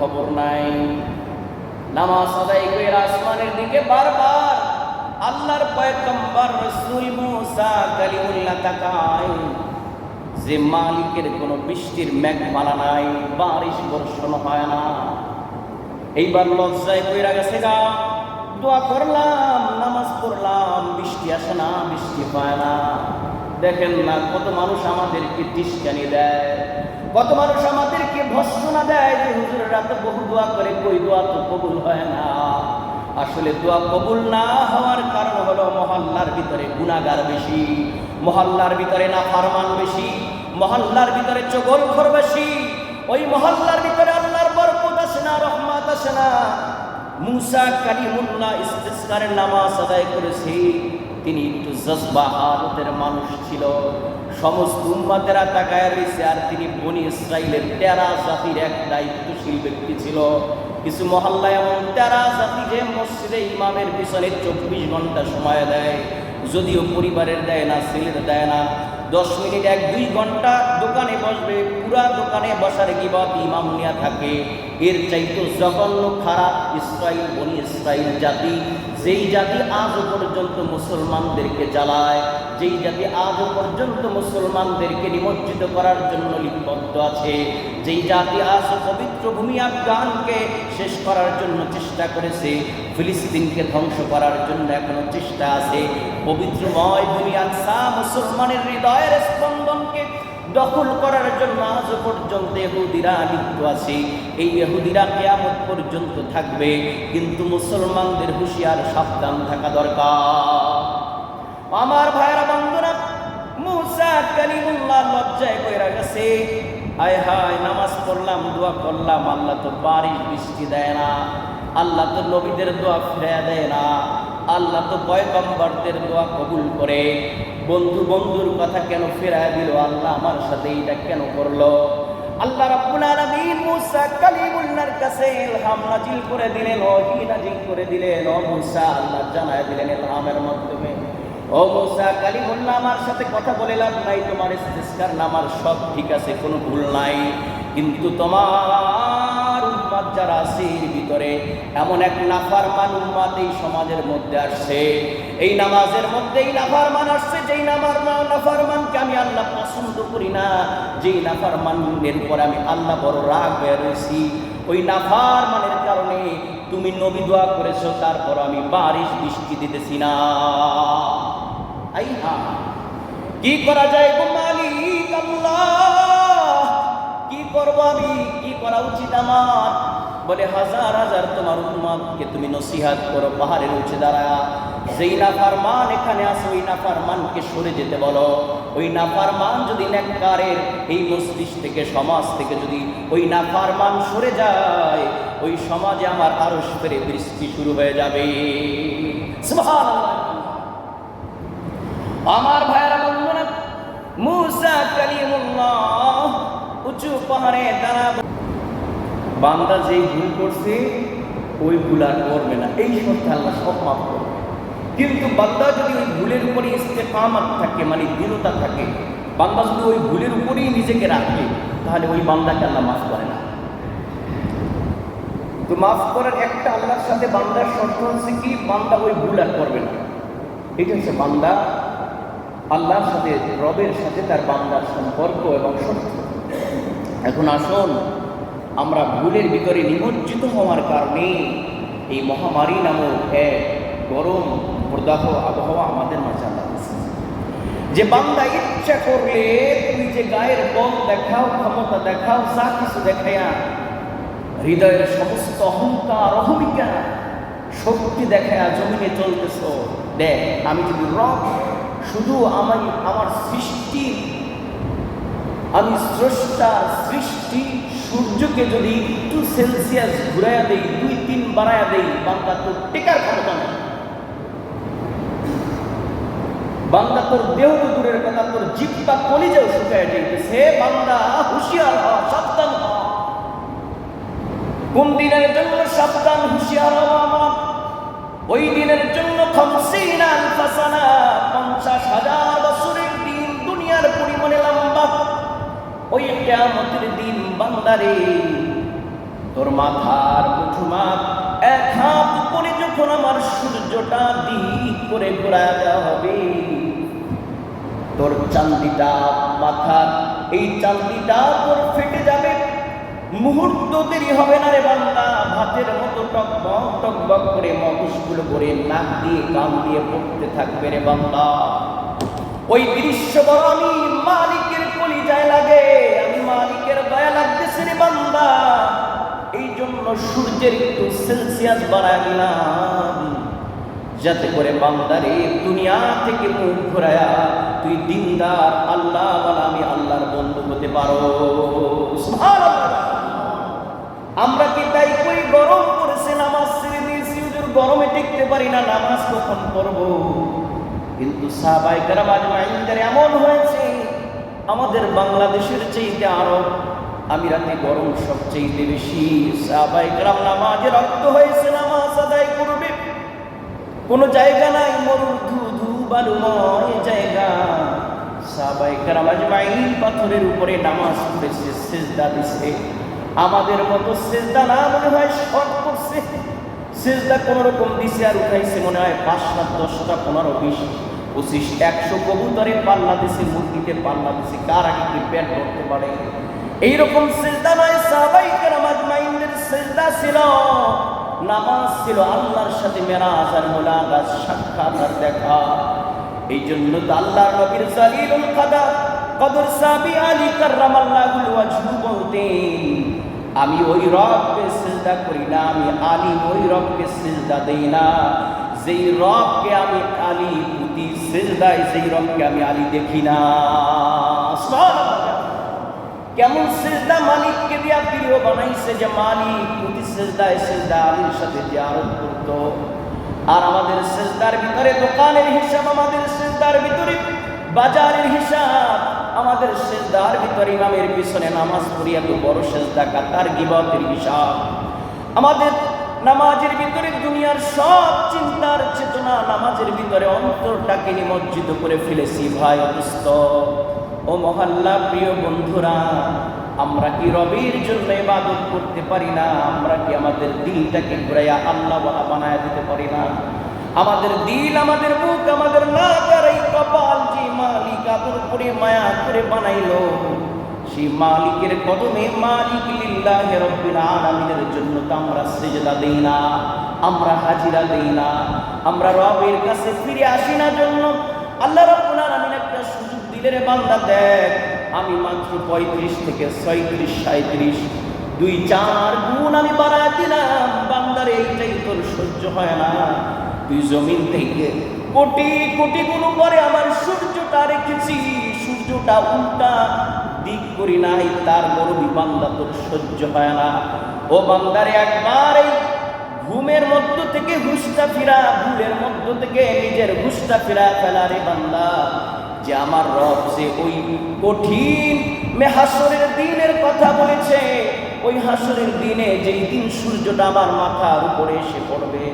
খবর নাই। নামাজ আদায় করে আসমানের দিকে বারবার আল্লাহর পয়গম্বর রাসূল মুসা কালিমুল্লাহ তাকায়। যে মালিকের কোনো বৃষ্টির মেঘমালা নাই, বারিশ বর্ষণ হয় না। এইবার লজ্জায় কইরা গেছে গা। দোয়া করলাম, নামাজ পড়লাম, বৃষ্টি আসে না, বৃষ্টি পায় না। দেখেন না কত মানুষ আমাদেরকে টিসকানি দেয়। কত মানুষ আমাদেরকে ভৎসনা দেয় যে হুজুরেরা তো বহু দোয়া করে, কই দোয়া তো কবুল হয় না। আসলে দোয়া কবুল না হওয়ার কারণ হলো মহল্লার ভিতরে গুণাগার বেশি, মহল্লার ভিতরে না ফারমান বেশি, মহল্লার ভিতরে চগলখর বেশি। ওই মহল্লার ভিতরে আল্লাহর বরকত আসে না, রহমত আসে না। মুসা কালিমুল্লাহ ইস্তেসকারের নামাজ আদায় করেছে। তিনি একটু জজবা হালতের মানুষ ছিল। সমস্ত উম্মাতেরা তাকায় রয়েছে আর তিনি বনি ইসরাইলের তেরা জাতির এক দায়িত্বশীল ব্যক্তি ছিল। কিছু মহল্লায় এমন তেরা জাতি যে মসজিদে ইমামের পিছনে চব্বিশ ঘণ্টা সময় দেয়, যদিও পরিবারের দেয় না, ছেলের দেয় না। দশ মিনিট এক দুই ঘণ্টা দোকানে বসবে, পুরা দোকানে বসার গিবাদ ইমাম নিয়া থাকে। এর চাইতো জঘন্য খারাপ ইসরাইল, বনি ইসরাইল জাতি যেই জাতি আজ পর্যন্ত মুসলমানদেরকে জ্বালায়, যেই জাতি আজও পর্যন্ত মুসলমানদেরকে নিমজ্জিত করার জন্য লিপিবদ্ধ আছে, যেই জাতি আজ পবিত্র ভূমি আফগানকে শেষ করার জন্য চেষ্টা করেছে, ফিলিস্তিনকে ধ্বংস করার জন্য এখনও চেষ্টা আছে, পবিত্রময় ভূমি আকসা মুসলমানের হৃদয়ের স্পন্দনকে দখল করার জন্য আজ পর্যন্ত এহুদিরা লিপ্ত আছে। এই এহুদিরা কেয়ামত পর্যন্ত থাকবে, কিন্তু মুসলমানদের হুঁশিয়ার সাবধান থাকা দরকার। আমার ভাইরা বন্ধুরা, মুসা কালিমুল্লাহ লজ্জায় কইরা গেছে। আয় হায়, নামাজ পড়লাম, দোয়া করলাম, আল্লাহ তো বারিশ বৃষ্টি দেয় না। আল্লাহ তো নবীদের দোয়া ফিরে দেয় না। আল্লাহ তো পয়গম্বরদের দোয়া কবুল করে। বন্ধু বন্ধুর কথা কেন ফেরায় দিল? আল্লাহ আমার সাথে এটা কেন করল? আল্লাহ রাব্বুল আলামিন মুসা কালিমুল্লাহর কাছে করে দিলেন, ওহী নাজিল করে দিলেন। ও মুসা, আল্লাহ জানায় দিলেন ইলহামের মাধ্যমে। ও মুসা কালিমুল্লাহ, আমার সাথে কথা বলে লাভ নাই, তোমার নামার সব ঠিক আছে, কোনো ভুল নাই। কিন্তু তোমার যারা আছে এর ভিতরে এমন এক নাফারমান উম্মাদ এই সমাজের মধ্যে আসছে। এই নামাজের মধ্যে এই নাফারমান আসছে, যেই নামার নাফারমানকে আমি আল্লাহ পছন্দ করি না, যেই নাফারমানের উপর আমি আল্লাহ বড় রাগ হয়ে রয়েছি। ওই নাফারমানের কারণে তুমি নবী দোয়া করেছ তারপর আমি বারিশ বৃষ্টি দিতেছি না। আই হা কি করা যায় গো মালিক আল্লাহ? কি করব আমি? কি করা উচিত আমার? বলে, হাজার হাজার তোমার উম্মাদকে তুমি নসিহাত করো, পাহাড়ের উঁচে দাঁড়া যেই নাফার মান এখানে আসে ওই নাফার মানকে সরে যেতে বলো। ওই নাফার মান যদি নেককারের এই মস্তিষ্ক থেকে, সমাজ থেকে যদি ওই নাফার মান সরে যায়, ওই সমাজে আমার আরও ফেরে বৃষ্টি শুরু হয়ে যাবে। আমার ভাইয়েরা, বন্ধুরা, মুসা কালিমুল্লাহ উঁচু পাহাড়ে দাঁড়া বান্দা যেই ভুল করছে, ওই ভুল আর করবে না। এই সত্যি আল্লাহ সব মাফ করবে। কিন্তু বান্দা যদি ওই ভুলের উপরে ইস্তেফামাত থাকে মানে দৃঢ়তা থাকে, বান্দা যদি ওই ভুলের উপরেই নিজেকে রাখে, তাহলে ওই বান্দাকে আল্লাহ মাফ করে না। তো মাফ করার একটা আল্লাহর সাথে বান্দার শর্ত হচ্ছে কি, বান্দা ওই ভুল আর করবে না। এটা হচ্ছে বান্দা আল্লাহর সাথে, রবের সাথে তার বান্দার সম্পর্ক এবং শর্ত। এখন আসুন আমরা ভুলের ভিতরে নিমজ্জিত হওয়ার কারণে এই মহামারী নামক এক গরম প্রদাহ আবহাওয়া আমাদের মাঝে যে বান্দা ইচ্ছা করলে তুই যে গায়ের বল দেখাও, ক্ষমতা দেখাও, যা কিছু দেখাইয়া হৃদয়ের সমস্ত অহংকার অহমিকা শক্তি দেখায়া জমিনে চলতেছ, দেখ, আমি যদি রব, শুধু আমি আমার সৃষ্টি, আমি স্রষ্টা, সৃষ্টি সূর্যকে যদি একটু সেলসিয়াস ঘুরাইয়া দেই, দুই, তিন বাড়াইয়া দেই, বান্দা তোর টেকার ক্ষমতা নেই বান্দা তোর দেহ তো দূরের কথা, তোর জিপটা কলিজাও শুকায় যাইতেছে। বান্দা হুঁশিয়ার হ, সাবধান হ। কোন দিনের জন্য সাবধান, হুঁশিয়ার হব আমার? ওই দিনের জন্য পঞ্চাশ হাজার বছরের দিন দুনিয়ার পরিমাণে লম্বা ওই কেয়ামতের দিন বান্দারে, তোর মাথার এক হাত যখন আমার সূর্যটা দিক করে ঘোরা দেওয়া হবে, তোর চান্দিটা মাথার, এই চান্দিটা তোর ফেটে যাবে। মুহূর্ত দেরি হবে না রে বান্দা, ভাতের মতো টকবক টকবক করে মগজগুলো করে নাক দিয়ে, কান দিয়ে পড়তে থাকবে রে বান্দা। ওই দৃশ্য বড় আমি কলিজায় লাগে। আমি মালিকের লাগতেছে রে বান্দা। এই জন্য সূর্যের একটু সেলসিয়াস যাতে করে বান্দারে দুনিয়া থেকে মুখ তুই দিনদার আল্লাহ আমি আল্লাহর বন্ধু হতে পারো। আমরা কি তাই কই গরম পড়েছে, নামাজ ছেড়ে দিয়েছি গরমে টিকতে পারি না, নামাজ কখন পড়ব? কিন্তু সাহাবাই আজমাইনদের এমন হয়েছে আমাদের বাংলাদেশের চাইতে আরও আমিরাতে গরম সবচেয়ে বেশি। সাহাবাই কারাম নামাজে রক্ত হয়েছে, নামাজ আদায় করবে। কোনো জায়গা নাই, মরুর ধু ধু বালুময় জায়গা। সাহাবাই কারাম আজমাইন পাথরের উপরে নামাজ পড়েছে, সেজদা দিছে। আমাদের মতো সেজদা না মনে হয় শর্ট করছে সেজদা কোন রকম দিছে আর উঠাইছে মনে হয় পাঁচ সাত দশটা, পনেরো, বিশ। পঁচিশ, একশো কবুতরে পাল্লা দিছে মুরগিতে পাল্লা দিছে কার আগে কি পেট ধরতে পারে। এইরকম সেজদা নয় সাহাবাই কারাম আজমাইনের সেজদা ছিল, নামাজ ছিল, আল্লাহর সাথে মেরাজ আর মোলাকাত সাক্ষাৎ আর দেখা। এই জন্য তো আল্লাহর নবীর জালিলুল কাদার, কদর সাবি আলী কার্রামাল্লাহুল ওয়াজহু বলতেন, আমি ওই রবকে সিজদা করি না, আমি আলী ওই রবকে সিজদা দেই না। যেই রবকে আমি আলী প্রতি সিজদায় সেই রবকে আমি আলী দেখি না। কেমন সেজদা মালিককে দিয়া প্রিয় বানাইছে যে মালিক প্রতি সেজদায় সেজদা আলীর সাথে যে আরোপ করত। আর আমাদের সেজদার ভিতরে দোকানের হিসাব, আমাদের সেজদার ভিতরে বাজারের হিসাব, আমাদের সেজদার ভিতরে ইমামের পিছনে নামাজ পড়ি এত বড় সেজদা কাতার গিবতের হিসাব। আমাদের নামাজের ভিতরে দুনিয়ার সব চিন্তার চেতনা নামাজের ভিতরে অন্তরটাকে নিমজ্জিত করে ফেলেছি, ভাই অবস্থ ও মহল্লা, প্রিয় বন্ধুরা, আমরা কি রবির জন্য ইবাদত করতে পারি না? আমরা কি আমাদের দিলটাকে ঘুরাইয়া আল্লাহ বানায় দিতে পারি না? আমাদের দিল, আমাদের মুখ, আমাদের নাক আর কপাল যে মালিক আদর করে, মায়া করে বানাইলো সেই মালিকের কদমে, মালিক লিল্লাহ রব্বিল আলামিনের জন্য তো আমরা সেজদা দেই না, আমরা হাজিরা দেই না, আমরা রবের কাছে ফিরে আসি না জন্য। আল্লাহ রব্বুল আলামিন একটা সুযোগ দিলে রে বান্দা, দেখ, আমি মাত্র পঁয়ত্রিশ থেকে ছয়ত্রিশ সাঁত্রিশ দুই চার গুণ আমি বাড়ায় দিলাম। বান্দার, এইটাই তোর সহ্য হয় না। তুই জমিন থেকে কোটি কোটি গুণ পরে আমার সূর্যটা রেখেছি, সূর্যটা উল্টা দিক করি নাই, তার গরবি বান্দা তোর সহ্য হয় না। ও বান্দারে, একবার এই ঘুমের মধ্য থেকে হুশটা ফিরা, ভুলের মধ্য থেকে নিজের হুশটা ফিরা ফেলা রে বান্দা। যে আমার রব যে ওই কঠিন মে হাসরের দিনের কথা বলেছে, ওই হাসরের দিনে যেই দিন সূর্যটা আমার মাথার উপরে এসে পড়বে,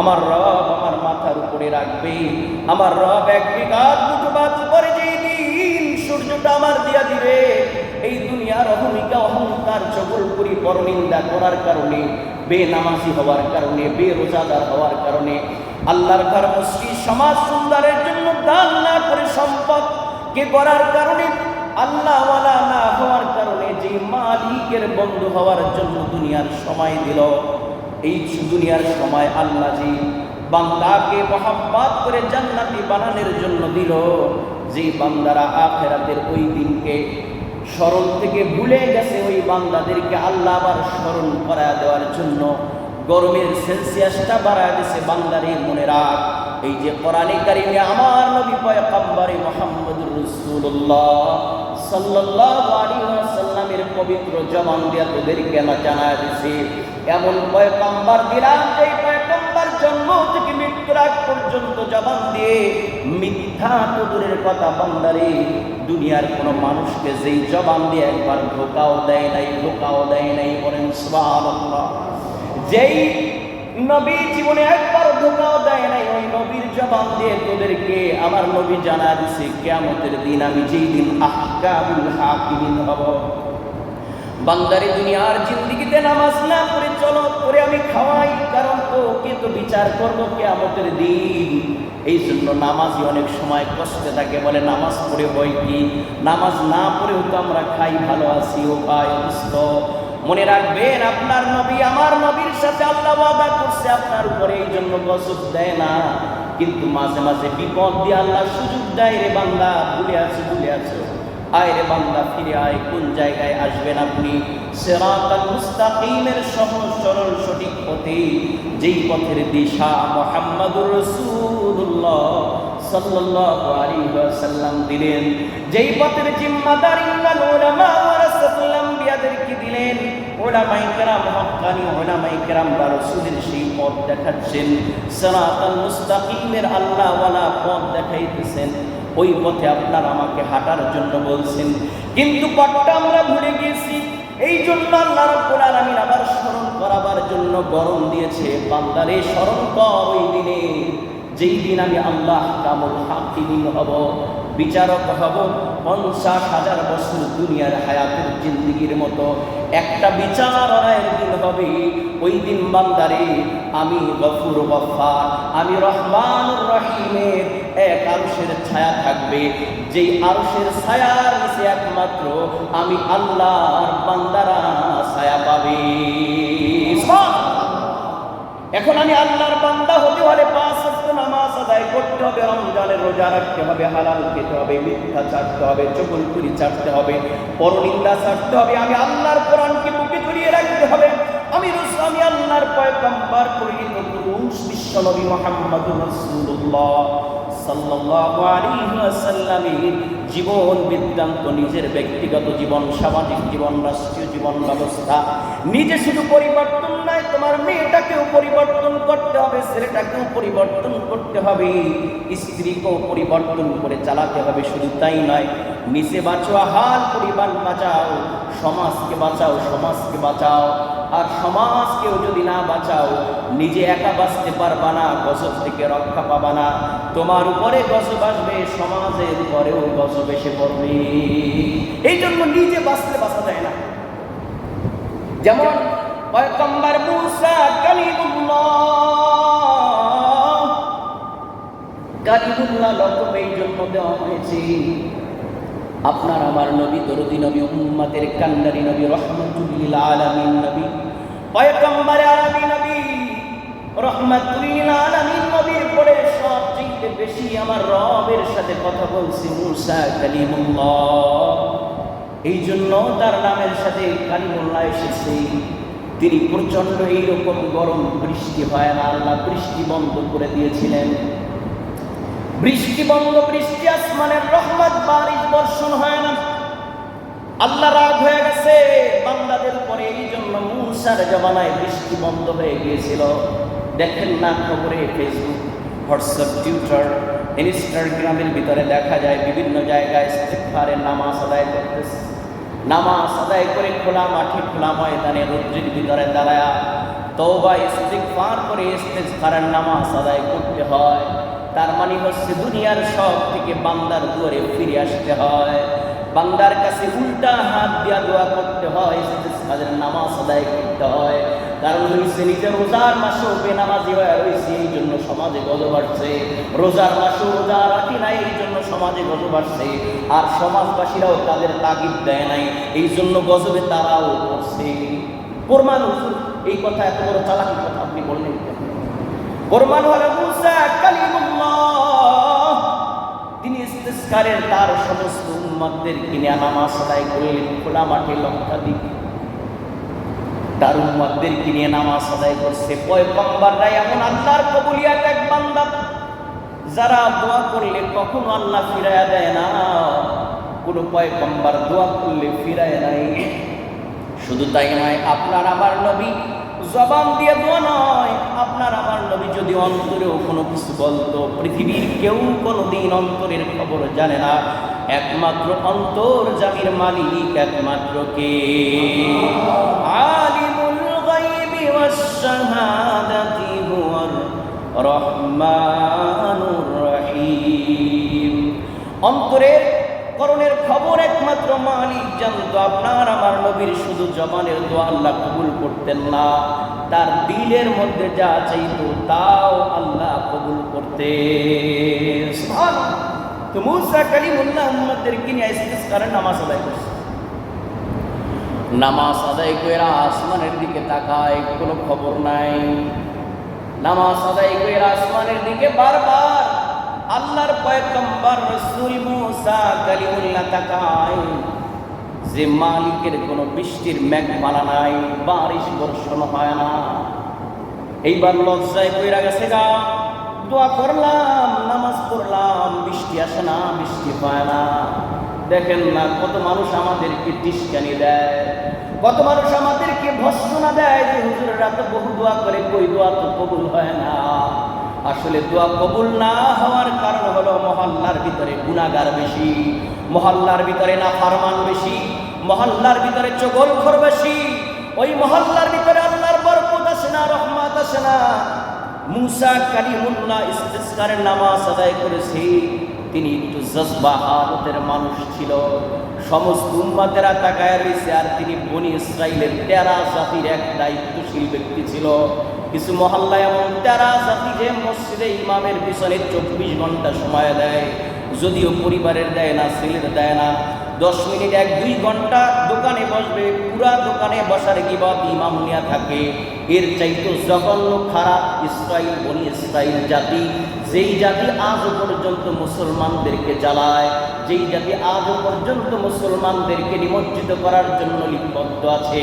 আমার রব আমার মাথার উপরে রাখবে। আমার রব এক বিঘাত দিন সূর্যটা আমার দিয়া দিবে। এই দুনিয়ার অহমিকা, অহংকার, চগলপুরি, পরনিন্দা করার কারণে, বেনামাজি হওয়ার কারণে, বেরোজাদার হওয়ার কারণে, আল্লাহর ঘর মসজিদ সমাজ সুন্দরের জন্য দান না করে সম্পদ কে করার কারণে, আল্লাহওয়ালা না হওয়ার কারণে যে মালিকের বন্ধু হওয়ার জন্য দুনিয়ার সময় দিল, এই দুনিয়ার সময় আল্লাহ জি বাংলাকে মহাব্বাত করে জান্নাতি বানানোর জন্য দিল যে বান্দারা আখেরাতের ওই দিনকে স্মরণ থেকে ভুলে গেছে, ওই বান্দাদেরকে আল্লাহ আবার স্মরণ করা দেওয়ার জন্য গরমের সেলসিয়াসটা বাড়ায় দিছে বান্দারে মনে রাখ। এই যে কোরআনে কারিমে আমার নবী পয়গম্বরে মুহাম্মদুর রাসূলুল্লাহ সাল্লাল্লাহু আলাইহি ওয়াসাল্লামের পবিত্র জবান দিয়া তোদেরকে না জানায় দিছে। এমন পয়গম্বর দিলাম মৃত্যুর পর্যন্ত জবান দিয়ে মিথ্যা তোদের কথা বান্দারে, দুনিয়ার কোনো মানুষকে যেই জবান দিয়ে একবার ধোকাও দেয় নাই, ধোকাও দেয় নাই বলেন যেই নবী জীবনে একবার ধোকাও দেয় নাই, ওই নবীর জবান দিয়ে তোদেরকে আমার নবী জানা দিছে, কেয়ামতের দিন আমি যেই দিন আহকামুল হাকিমিন হব। বান্দারি দুনিয়ার জিন্দিগিতে নামাজ না পড়ে চলো করে আমি খাওয়াই, কারণ তো কে তো বিচার করব কে আমাদের দিন। এই জন্য নামাজই অনেক সময় কষ্টে থাকে, বলে নামাজ পড়ে বই কি? নামাজ না পড়েও তো আমরা খাই, ভালো আছি, ও ভাই, অসুস্থ। মনে রাখবেন, আপনার নবী আমার নবীর সাথে আল্লাহ ওয়াদা করছে, আপনার উপরে এই জন্য গজব দেয় না। কিন্তু মাঝে মাঝে বিপদ দিয়ে আল্লাহ সুযোগ দেয় রে বাংলা ভুলে আছো ভুলে আছো। আয় রে বান্দা ফিরে আয়, কোন জায়গায় আসবেন আপনি? সিরাতাল মুস্তাকিমের সহজ সরল সঠিক পথে, যেই পথের দিশা মুহাম্মাদুর রাসূলুল্লাহ সাল্লাল্লাহু আলাইহি ওয়াসাল্লাম দিলেন। যেই পথের জিম্মাদার ইন্নাল উলামা ওয়ারাসাতুল আম্বিয়াদেরকে দিলেন? ওলামাই কেরাম হক্কানি ওলামাই কেরাম বা রসুলের সেই পথ দেখাচ্ছেন। সিরাতাল মুস্তাকিমের আল্লাহ ওয়ালা পথ দেখাইতেছেন। ওই পথে আপনার আমাকে হাঁটার জন্য বলছেন। কিন্তু পথটা আমরা ভুলে গিয়েছি এই জন্য আল্লাহ রাব্বুল আলামিন আবার স্মরণ করাবার জন্য গরম দিয়েছে। বান্দারে, স্মরণ কর ওই দিনে। যেই দিন আমি আল্লাহ কামুল হাকিমিন হব, বিচারক হব, পঞ্চাশ হাজার বছর দুনিয়ার হায়াতের জিন্দিগির মতো। একটা বিচার রায়ের দিন হবে। ওই দিন বান্দারে, আমি গফুর গফার আমি রহমান রহিমের এক আরশের ছায়া থাকবে। যেই আরশের ছায়ার নিচে একমাত্র আমি আল্লাহর বান্দারা ছায়া পাবে। এখন আমি আল্লাহর বান্দা হতে হলে পাঁচ আদায় করতে হবে রমজানের রোজা রাখতে হবে, হালাল খেতে হবে, মিথ্যা ছাড়তে হবে চকুলপুরি ছাড়তে হবে, পরনিন্দা ছাড়তে হবে, আমি আল্লাহর কোরআনকে বুকে জড়িয়ে রাখতে হবে। আমি রুসলামী আল্লাহর পয়গম্বর করি নতুন বিশ্ব নবী মুহাম্মদুর জীবন বৃত্তান্ত, নিজের ব্যক্তিগত জীবন, সামাজিক জীবন, রাষ্ট্রীয় জীবন, ব্যবস্থা, নিজে শুধু পরিবর্তন নয়, তোমার মেয়েটাকেও পরিবর্তন করতে হবে, ছেলেটাকেও পরিবর্তন করতে হবে, স্ত্রীকেও পরিবর্তন করে চালাতে হবে, শুধু তাই নয়, নিচে বাঁচোয়া হাল পরিবার বাঁচাও, সমাজকে বাঁচাও সমাজকে বাঁচাও। আর সমাজকেও যদি না বাঁচাও, নিজে একা বাঁচতে পারবা না, গজব থেকে রক্ষা পাবা না। তোমার উপরে গজব আসবে, সমাজের উপরেও গজব এসে পড়বে। এই জন্য নিজে বাঁচতে বাঁচা যায় না। যেমন পয়গম্বর মুসা কালিমুল্লাহ কালিমুল্লাহ লকব এই জন্য দেওয়া হয়েছে। আপনার আমার নবী, দরদি নবী, উম্মাতের কান্নারি নবী, রহমতুল্লিল আলামিন নবী, পয়গম্বর আলামিন নবী, রহমতুল্লিল আলামিন নবীর পরে সবচেয়ে বেশি আমার রবের সাথে কথা বলছি মুসা কালিমুল্লাহ। এই জন্য তার নামের সাথে কালিমুল্লাহ এসেছে। তিনি প্রচণ্ড এইরকম গরম বৃষ্টি হয় না, আল্লাহ বৃষ্টি বন্ধ করে দিয়েছিলেন। বৃষ্টি বন্ধ, বৃষ্টি আসমানের রহমত বারিশ বর্ষণ হয় না। আল্লাহ রাগ হয়ে গেছে। বান্দাদের পরে এই জন্য মুসার জমানায় বৃষ্টি বন্ধ হয়ে গিয়েছিল। দেখেন না খবরে ফেসবুক হোয়াটসঅ্যাপ টুইটার ইনস্টাগ্রামের ভিতরে দেখা যায় বিভিন্ন জায়গায় ইস্তেগফারের নামাজ আদায় করতেছে। নামাজ আদায় করে খোলা মাঠে, খোলা ময়দানে রৌদ্রের ভিতরে দাঁড়ায়া তওবা, ইস্তেগফার করে ইস্তেগফারের নামাজ আদায় করতে হয়। তার মানে হচ্ছে দুনিয়ার সব থেকে বান্দার দুয়ারে ফিরে আসতে হয়। বান্দার কাছে উল্টা হাত দিয়া দোয়া করতে হয় ইস্তেগফারের নামাজ আদায় করতে হয়। কারণ হয়েছে নিজের রোজার মাসেও বেনামাজি হয়ে রয়েছে, এই জন্য সমাজে গজব বাড়ছে। রোজার মাসেও রোজা রাখি নাই, এই জন্য সমাজে গজব বাড়ছে। আর সমাজবাসীরাও তাদের তাগিদ দেয় নাই, এই জন্য গজবে তারাও করছে প্রমাণ হুজুর, এই কথা এত বড় চালাকি কথা আপনি বললেন কেন? প্রমাণ হলো, মুসা কালিমুল্লাহ ইস্তেসকারের তার সমস্ত উম্মতদের কিনে নামাজ আদায় করলেন, খোলা মাঠে লঙ্কা দিকে। তার উম্মতদের কিনে নামাজ আদায় করছে। পয়গম্বররা এমন আল্লাহর কবুলিয়াত এক বান্দা। যারা দোয়া করলে কখনো আল্লাহ ফিরাইয়া দেয় না। কোনো পয়গম্বর দোয়া করলে ফিরায় নাই শুধু তাই নয়, আপনার আমার নবী জবান দিয়ে দোয়া নয়, আপনার আমার নবী যদি অন্তরেও কোনো কিছু বলতো, পৃথিবীর কেউ কোনো দিন অন্তরের খবর জানে না। একমাত্র অন্তর জামির মালিক একমাত্র কে? রহিম। অন্তরের করণের খবর একমাত্র মালিক জানতো, আপনার আমার নবীর শুধু জবানের দোয়া আল্লাহ কবুল করতেন না। তার দিলের মধ্যে যা চাইতো তাও আল্লাহ কবুল করতে তো মুসা কালিমুল্লাহ উম্মতদেরকে নিয়ে ইস্তিসকারের নামাজ আদায় করছে। নামাজ আদায় কইরা আসমানের দিকে তাকায়, কোনো খবর নাই। নামাজ আদায় কইরা আসমানের দিকে বারবার আল্লাহর পয়গম্বর রাসূল মুসা কালিমুল্লাহ তাকায়, যে মালিকের কোনো বৃষ্টির মেঘমালা নাই, বারিশ বর্ষণ হয় না। এইবার লজ্জায় কইরা গেছে গা। দোয়া করলাম, নামাজ পড়লাম, বৃষ্টি আসে না, বৃষ্টি পায় না। দেখেন না, কত মানুষ আমাদেরকে টিসকানি দেয়, কত মানুষ আমাদেরকে ভৎসনা দেয় যে হুজুরেরা তো বহু দোয়া করে, কই দোয়া তো কবুল হয় না। আসলে দোয়া কবুল না হওয়ার কারণ হলো মহল্লার ভিতরে গুণাগার বেশি, মহল্লার ভিতরে না ফারমান বেশি, মহল্লার ভিতরে চগলখর বেশি। ওই মহল্লার ভিতরে আল্লাহর বরকত আসে না, রহমত আসে না। মুসা কালিমুল্লাহ ইস্তিসকারের নামাজ আদায় করেছে। তিনি একটু জজবা হালতের মানুষ ছিল। সমস্ত উম্মাতেরা তাকায় রয়েছে আর তিনি বনি ইসরাইলের তেরা জাতির এক দায়িত্বশীল ব্যক্তি ছিল। কিছু মহল্লা এমন তেরা জাতি যে মসজিদে ইমামের পিছনে চব্বিশ ঘণ্টা সময় দেয়, যদিও পরিবারের দেয় না, ছেলের দেয় না, দশ মিনিট এক দুই ঘণ্টা দোকানে বসবে, পুরা দোকানে বসার গিবাদ ইমাম নিয়ে থাকে? এর চাইতে জঘন্য খারাপ ইসরাইল বনি ইসরাইল জাতি। যেই জাতি আজও পর্যন্ত মুসলমানদেরকে জ্বালায়, যেই জাতি আজও পর্যন্ত মুসলমানদেরকে নিমজ্জিত করার জন্য লিপিবদ্ধ আছে,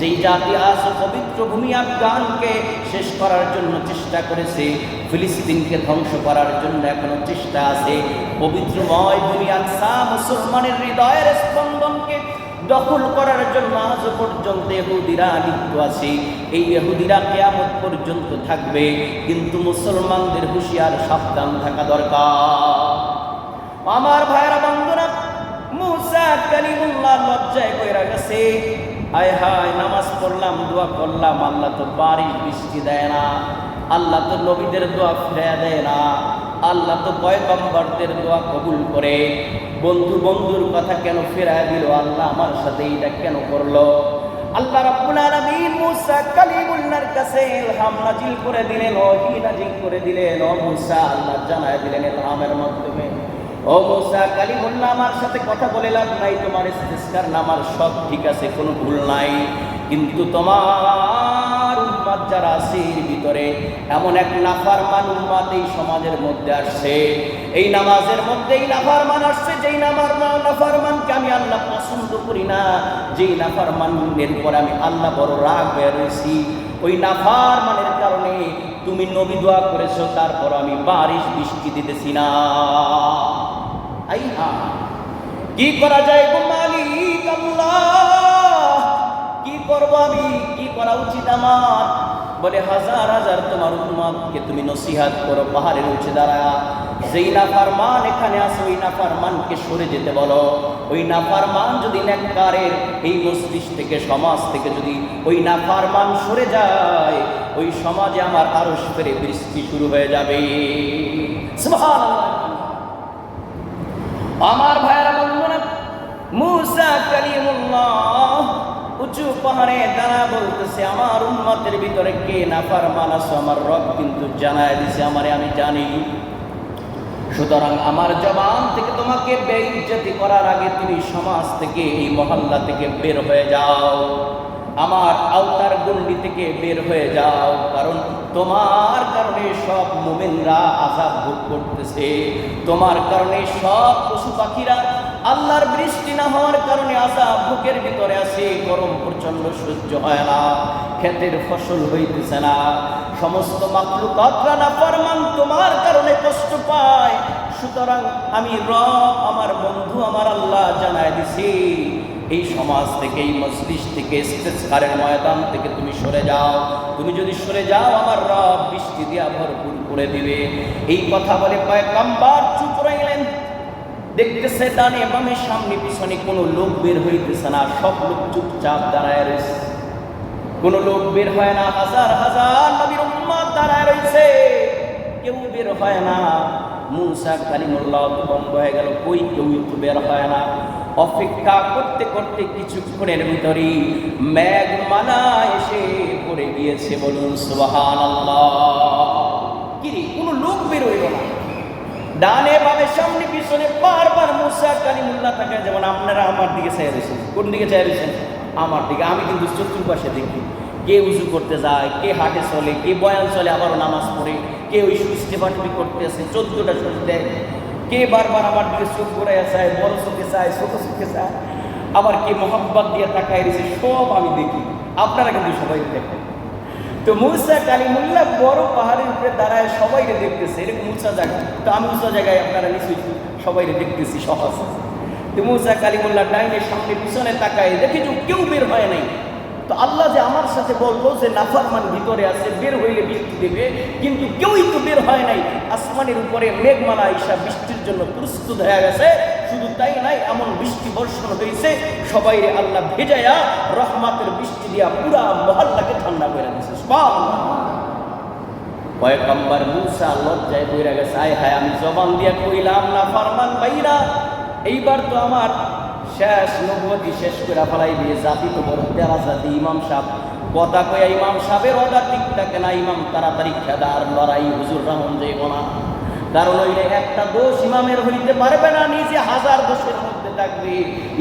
যেই জাতি আজ পবিত্র ভূমি আফগানকে শেষ করার জন্য চেষ্টা করেছে, ফিলিস্তিনকে ধ্বংস করার জন্য এখনও চেষ্টা আছে, পবিত্রময় ভূমি আকসা মুসলমানের হৃদয়ের স্পন্দনকে দখল করার জন্য আজ পর্যন্ত এহুদিরা লিপ্ত আছে। এই এহুদিরা কেয়ামত পর্যন্ত থাকবে, কিন্তু মুসলমানদের হুঁশিয়ার সাবধান থাকা দরকার। আমার ভাইরা বন্ধুরা, মুসা কালিমুল্লাহ লজ্জায় কইরা গেছে। আয় হায়, নামাজ পড়লাম, দোয়া করলাম, আল্লাহ তো বাড়ি বৃষ্টি দেয় না। আল্লাহ তো নবীদের দোয়া ফিরে দেয় না। আল্লাহ তো পয়গম্বরদের দোয়া কবুল করে। বন্ধু বন্ধুর কথা কেন ফেরায় দিল? আল্লাহ আমার সাথে এইটা কেন করল? আল্লাহ রাব্বুল আলামিন মুসা কালিমুল্লাহর কাছে ইলহাম নাজিল করে দিলেন ওহী নাজিল করে দিলেন? ও মুসা, আল্লাহ জানায় দিলেন ইলহামের মাধ্যমে। ও মুসা কালিমুল্লাহ, আমার সাথে কথা বলে লাভ নাই, তোমার ইস্তিসকার নামার সব ঠিক আছে, কোনো ভুল নাই। কিন্তু তোমার যারা আছে এর ভিতরে এমন এক নাফারমান উম্মাদ এই সমাজের মধ্যে আসছে। এই নামাজের মধ্যে এই নাফারমান আসছে, যেই নামার নাফারমানকে আমি আল্লাহ পছন্দ করি না, যেই নাফারমানের পর আমি আল্লাহ বড় রাগ হয়ে রয়েছি। ওই নাফারমানের কারণে তুমি নবী দোয়া করেছ, তারপর আমি বারিশ বৃষ্টি দিতেছি না। কি করা যায় গো মালিক আল্লাহ? কি করব আমি? কি করা উচিত আমার? বলে, হাজার হাজার তোমার উম্মতকে তুমি নসিহাত করো, পাহাড়ের উঠে দাঁড়া যেই নাফারমান এখানে আসে ওই নাফারমানকে সরে যেতে বলো। ওই নাফারমান যদি নেককারের এই মস্তিষ্ক থেকে, সমাজ থেকে যদি ওই নাফারমান সরে যায়, ওই সমাজে আমার আরও ফেরে বৃষ্টি শুরু হয়ে যাবে। আমার ভাইয়েরা বন্ধুরা, মুসা কালিমুল্লাহ উঁচু পাহাড়ে দাঁড়া বলতেছে, আমার উন্মতের ভিতরে কে নাফার মানাস আমার রব কিন্তু জানায় দিছে, আমারে আমি জানি। সুতরাং আমার জবান থেকে তোমাকে বেইজ্জতি করার আগে তুমি সমাজ থেকে, এই মহল্লা থেকে বের হয়ে যাও। আমার আওতার গন্ডি থেকে বের হয়ে যাও, কারণ তোমার কারণে সব মোমেনরা আজাব ভোগ করতেছে। তোমার কারণে সব পশু পাখিরা আল্লাহর বৃষ্টি না হওয়ার কারণে আসা ভোগের ভিতরে আছে গরম প্রচণ্ড সহ্য হয় না, ক্ষেতের ফসল হইতেছে না। সমস্ত তোমার কারণে কষ্ট পায়। সুতরাং আমি রব, আমার বন্ধু, আমার আল্লাহ জানায় দিছি, এই সমাজ থেকে, এই মসজিদ থেকে ইস্তেসকারের ময়দান থেকে তুমি সরে যাও। তুমি যদি সরে যাও, আমার রব বৃষ্টি দিয়া ভরপুর করে দিবে। এই কথা বলে পয়গাম্বার চুপ দেখতেছে ডানে বামে, সামনে পিছনে কোনো লোক বের হইতেছে না, সব লোক চুপচাপ দাঁড়ায় রয়েছে। কোনো লোক বের হয় না, হাজার হাজার নবীর উম্মাদ দাঁড়ায় রয়েছে। কেউ বের হয় না। মুসা কালিমুল্লাহ বন্ধ হয়ে গেল, কই কেউ একটু বের হয় না। অপেক্ষা করতে করতে কিছুক্ষণের ভিতরেই মেঘ মালা এসে পড়ে গিয়েছে বলুন সুবাহান কিরে, কোনো লোক বেরোইল না। ডানে বামে, সামনে, পিছনে, বারবার মুসা, কালিমুল্লাহ তাকে যেমন আপনারা আমার দিকে চাই রয়েছেন। কোন দিকে চাই রয়েছেন? আমার দিকে। আমি কিন্তু চতুর্পাশে দেখি। কে উজু করতে যায়, কে হাটে চলে, কে বয়ান চলে, আবারও নামাজ পড়ে, কে ওই ইস্তেফাটি করতেছে চোদ্দটা চোখ দেয়। কে বারবার আমার দিকে চোখ ঘুরাই চায়, বড় চোখে চায়, ছোট চোখে চায়। আবার কে মোহাম্মত দিয়ে তাকায় রয়েছে, সব আমি দেখি। আপনারা কিন্তু সবাই দেখেন। তো মুসা কালিমুল্লাহ বড় পাহাড়ের উপরে দাঁড়ায় সবাই দেখতেছে। এরকম উঁচা জায়গা। তো আমি উঁচা জায়গায় আপনারা নিশ্চয়ই সবাই দেখতেছি সহজ। তো মুসা কালিমুল্লাহ ডাইনের সামনে পিছনে তাকায় দেখি যে কেউ বের হয় নাই। তো আল্লাহ যে আমার সাথে বলল যে নাফারমান ভিতরে আছে, বের হইলে বৃষ্টি দেবে, কিন্তু কেউই তো বের হয় নাই। আসমানের উপরে মেঘমালা ঈশা বৃষ্টির জন্য প্রস্তুত হয়ে গেছে। শুধু তাই নাই এমন বৃষ্টি, বর্ষণ হয়েছে সবাই আল্লাহ ভেজায়া রহমাতের বৃষ্টি দিয়া পুরা মহল্লাকে ঠান্ডা করে দিয়েছে দিয়া এইবার তো আমার শেষ নবুয়তি শেষ করে ফেলাইবে জাতি তো বড় তেরা জাতি, ইমাম সাহেব। কথা কয়া ইমাম সাহেবের অর্ডার ঠিক থাকে না, ইমাম তাড়াতাড়ি খেদার লড়াই, হুজুর রামন যাইব না। কারণ ওই একটা দোষ ইমামের হইতে পারবে না, নিজে হাজার দোষের মধ্যে থাকবে।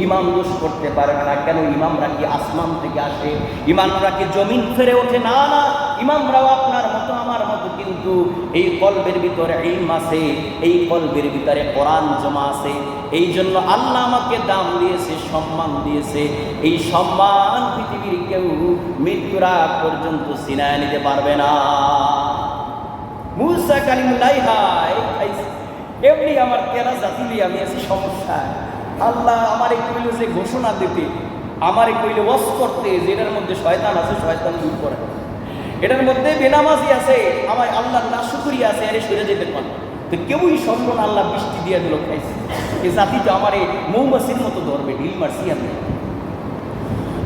ইমাম দোষ করতে পারবে না, কেন ইমামরা কি আসমান থেকে আসে? ইমামরা কি জমিন ফেরে ওঠে? না না, ইমামরাও আপনার মতো, আমার মতো, কিন্তু এই কলবের ভিতরে ইলম আছে, এই কলবের ভিতরে কোরআন জমা আছে। এই জন্য আল্লাহ আমাকে দাম দিয়েছে, সম্মান দিয়েছে। এই সম্মান পৃথিবীর কেউ মৃত্যুর পর্যন্ত সিনায় নিতে পারবে না। মুসা কালিমুল্লাই হাই খাইছে এমনি আমার কেনা জাতিলি আমি আছি সমস্যায়। আল্লাহ আমারে কইল যে ঘোষণা দিতে, আমারে কইলে ওয়াস করতে, যেটার মধ্যে শয়তান আছে, শয়তান দূর করে। এটার মধ্যে বেনামাজি আছে আমার আল্লাহ না শুকুরি আছে, আরে সরে যেতে পারে তো কেউই সম্মান আল্লাহ বৃষ্টি দিয়ে দিল, খাইছে। এ জাতিটা আমার এই মৌমাছির মতো ধরবে, ঢিল মারছি আমি।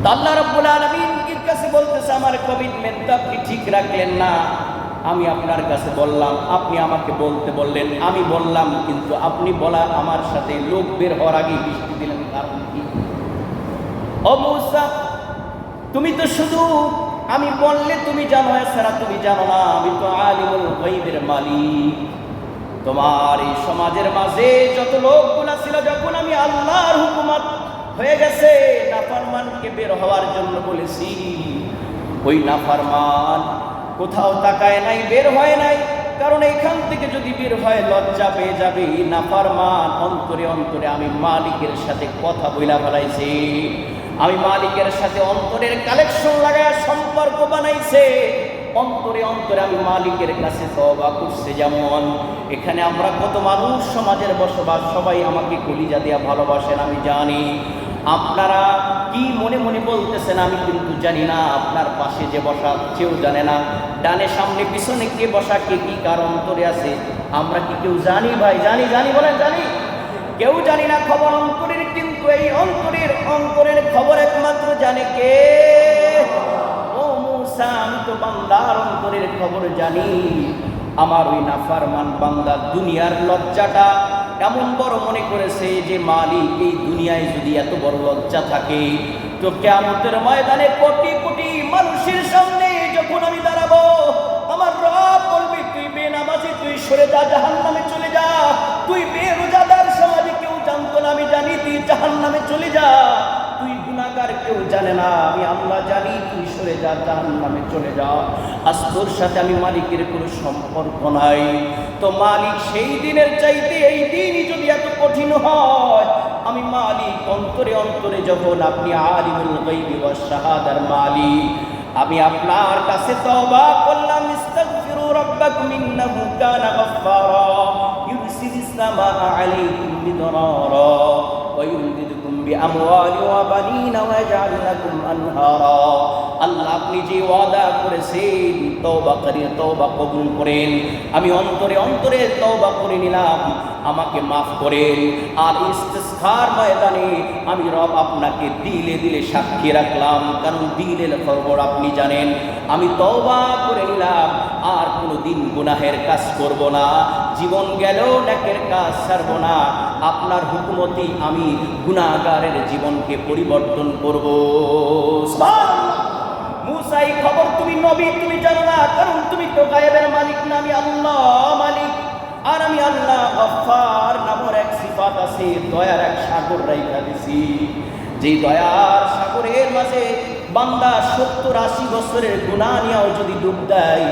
তো আল্লাহ রব্বুল আলমিনের কাছে বলতেছে, আমার কমিটমেন্ট আপনি ঠিক রাখলেন না। আমি আপনার কাছে বললাম, আপনি আমাকে বলতে বললেন, আমি বললাম, কিন্তু আপনি বলা আমার সাথে লোক বের হওয়ার আগে বৃষ্টি দিলেন, কারণ কি? মৌসা, তুমি তো শুধু আমি বললে তুমি জানো, এছাড়া তুমি জানো না, আমি তো আলিমুল গাইবের মালিক। তোমার এই সমাজের মাঝে যত লোকগুলা ছিল, যখন আমি আল্লাহর হুকুমত হয়ে গেছে, নাফারমানকে বের হওয়ার জন্য বলেছি, ওই নাফারমান কোথাও তাকায় নাই, বের হয় নাই। কারণ এখান থেকে যদি বের হয়, লজ্জা পেয়ে যাবে। না নাফারমান অন্তরে অন্তরে আমি মালিকের সাথে কথা বইলা ফেলাইছি। আমি মালিকের সাথে অন্তরের কালেকশন লাগায় সম্পর্ক বানাইছে। অন্তরে অন্তরে আমি মালিকের কাছে তবা করছে যেমন, এখানে আমরা কত মানুষ সমাজের বসবাস, সবাই আমাকে কলিজা দিয়া ভালোবাসেন, আমি জানি। আপনারা কি মনে মনে বলতেছেন আমি কিন্তু জানি না, আপনার পাশে যে বসা কেউ জানে না। ডানে সামনে পিছনে কে বসা, কে কি কার অন্তরে আছে, আমরা কি কেউ জানি ভাই? জানি জানি, বলেন, জানি। কেউ জানি না খবর অন্তরের, কিন্তু এই অন্তরের অন্তরের খবর একমাত্র জানে কে? ও তো বান্দার খবর জানি। আমার ওই নাফারমান বান্দা, দুনিয়ার লজ্জাটা এমন বড় মনে করেছে যে মালিক এই দুনিয়ায় যদি এত বড় লজ্জা থাকে, তো কেমতের ময়দানে কোটি কোটি মানুষের সামনে যখন আমি দাঁড়াবো, আমার রব বলবে, তুই বেনামাজি, তুই সরে যা জাহান নামে চলে যা। তুই বেরোজাদার সমাজে কেউ জানতো না, আমি জানি তুই জাহান নামে চলে যা। গুণাগার কেউ জানে না, আমি আমরা জানি তুই সরে যা জাহান নামে চলে যাও আজ তোর সাথে আমি মালিকের কোনো সম্পর্ক নাই। তো মালিক সেই দিনের চাইতে এই দিনই যদি এত কঠিন হয়, আমি মালিক অন্তরে অন্তরে যখন আপনি আলিমুল গাইবি ওয়া শাহাদার মালিক, আমি আপনার কাছে তওবা করলাম, ইস্তাগফিরু রাব্বাকুম ইন্নাহু কানা গাফফারা ইউরসিলিস সামা আলাইকুম মিদরারা ওয়া بأموال وبنين ويجعل لكم أنهارا আল্লাহ আপনি যে ওয়াদা করেছেন তওবা করি তওবা কবুল করেন আমি অন্তরে অন্তরে তওবা করে নিলাম আমাকে মাফ করেন আর ইস্তেসখার ময়দানে আমি রব আপনাকে দিলে দিলে সাক্ষী রাখলাম কারণ দিলের খবর আপনি জানেন আমি তওবা করে নিলাম আর কোনো দিন গুনাহের কাজ করব না জীবন গেলেও নাকের কাজ ছাড়ব না আপনার হুকুমতি আমি গুনাহগারের জীবনকে পরিবর্তন করব। মুসাই খবর, তুমি নবী, তুমি জানো না কারণ তুমি তো গায়েবের মালিক না, আমি আল্লাহ মালিক। আর আমি আল্লাহ গফফার নামের এক সিফাত আছে, দয়ার এক সাগর রাইখা দিছি। যেই দয়ার সাগরের মাঝে বান্দা সত্তর আশি বছরের গুণা নিয়েও যদি ডুব দেয়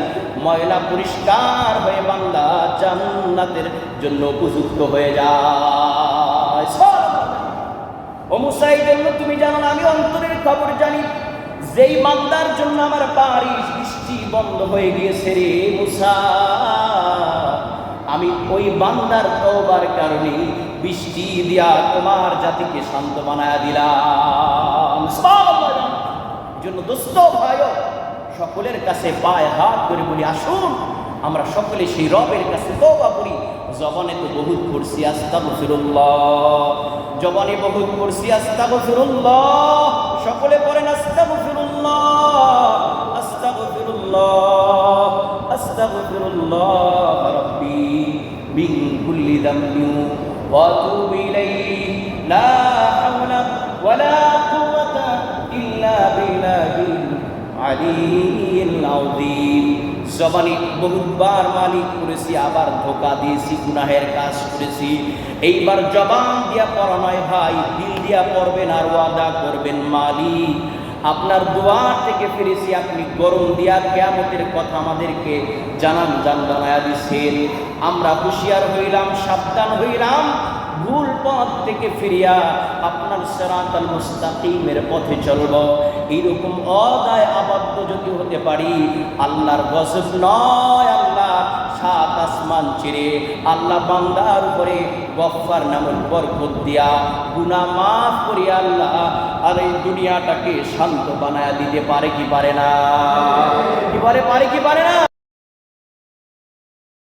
ময়লা পরিষ্কার হয়ে বান্দা জান্নাতের জন্য উপযুক্ত হয়ে যায়। জন্য তুমি জানো না, আমি অন্তরের খবর জানি। যেই বান্দার জন্য আমার বাড়ির বৃষ্টি বন্ধ হয়ে গিয়েছে রে মুসা, আমি ওই বান্দার তওবার কারণে বৃষ্টি দিয়া তোমার জাতিকে শান্ত বানায় দিলাম। জন্য দোস্ত ভাই সকলের কাছে পায়ে হাত ধরে বলি, আসুন, আমরা সকলে সেই রবের কাছে তওবা করি। জবানে তো বহুত করছি আস্তাগফিরুল্লাহ। জবানে বহুত করছি আস্তাগফিরুল্লাহ। সকলে পড়েন আস্তাগফিরুল্লাহ। আস্তাগফিরুল্লাহ। আস্তাগফিরুল্লাহ রাব্বি মিন কুল্লি যামবি ওয়া আতুবু ইলাইহি। লা হাওলা ওয়ালা কুওয়াতা ইল্লা বিল্লাহিল আলিয়্যিল আযীম। জবানি বহুবার মালিক করেছি, আবার ধোকা দিয়েছি, গুনাহের কাজ করেছি। এইবার জবান দিয়া পড়া নয় ভাই, দিল দিয়া পড়বেন আর ওয়াদা করবেন মালিক। আপনার দোয়ার থেকে ফিরেছি, আপনি গরম দিয়া কেয়ামতের কথা আমাদেরকে জানান জান জানায়া দিচ্ছেন আমরা হুঁশিয়ার হইলাম, সাবধান হইলাম ভুল পথ থেকে ফিরিয়া আপনার সেরাতাল মুস্তাকিমের পথে চলব। এইরকম অদায় আবদ্ধ যদি হতে পারি, আল্লাহর গজব নয় আল্লাহ, সাত আসমান চিরে আল্লাহ বান্দার উপরে গফার নামের বরকত দিয়া গুনা মাফ করি আল্লাহ আর এই দুনিয়াটাকে শান্ত বানায় দিতে পারে কি পারে না? কি পারে পারে কি পারে না?